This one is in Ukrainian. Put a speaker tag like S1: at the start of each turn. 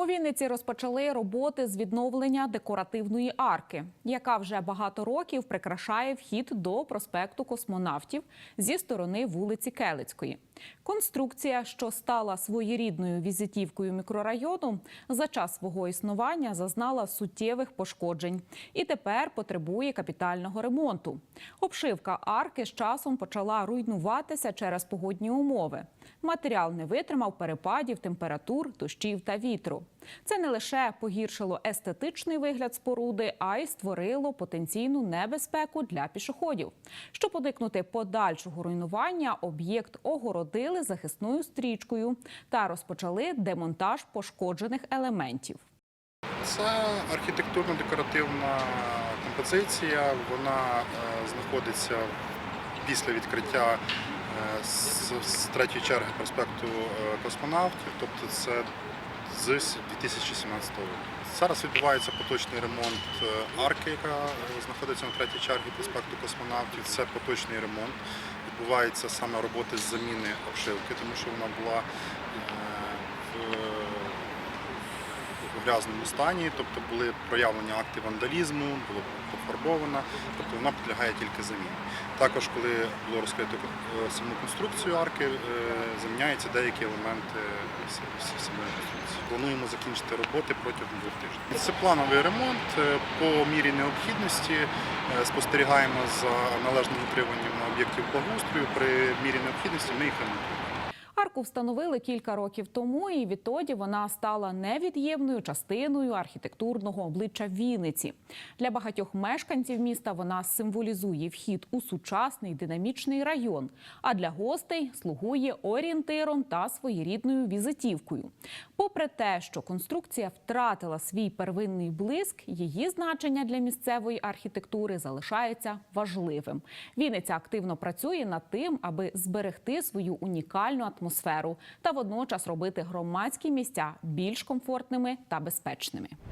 S1: У Вінниці розпочали роботи з відновлення декоративної арки, яка вже багато років прикрашає вхід до проспекту космонавтів зі сторони вулиці Келицької. Конструкція, що стала своєрідною візитівкою мікрорайону, за час свого існування зазнала суттєвих пошкоджень і тепер потребує капітального ремонту. Обшивка арки з часом почала руйнуватися через погодні умови. Матеріал не витримав перепадів температур, дощів та вітру. Це не лише погіршило естетичний вигляд споруди, а й створило потенційну небезпеку для пішоходів. Щоб уникнути подальшого руйнування, об'єкт огородили захисною стрічкою та розпочали демонтаж пошкоджених елементів.
S2: Це архітектурно-декоративна композиція. Вона е, знаходиться після відкриття е, з, третьої черги проспекту е, космонавтів, тобто це з 2017 року. Зараз відбувається поточний ремонт е, арки, яка е, знаходиться на третій чергі проспекту космонавтів. Це поточний ремонт. Відбуваються саме роботи з заміни обшивки, тому що вона була в грязному стані, тобто були проявлені акти вандалізму, було пофарбована, тобто вона підлягає тільки заміні. Також, коли було розкрито е, саму конструкцію арки, е, заміняються деякі елементи с- самої конструкції. Плануємо закінчити роботи протягом двох тижнів. Це плановий ремонт. Е, По мірі необхідності е, спостерігаємо за належним утриманням об'єктів благоустрою. При мірі необхідності ми їх ремонтуємо.
S1: Арку встановили кілька років тому, і відтоді вона стала невід'ємною частиною архітектурного обличчя Вінниці. Для багатьох мешканців міста вона символізує вхід у сучасний динамічний район, а для гостей слугує орієнтиром та своєрідною візитівкою. Попри те, що конструкція втратила свій первинний блиск, її значення для місцевої архітектури залишається важливим. Вінниця активно працює над тим, аби зберегти свою унікальну атмосферу та водночас робити громадські місця більш комфортними та безпечними.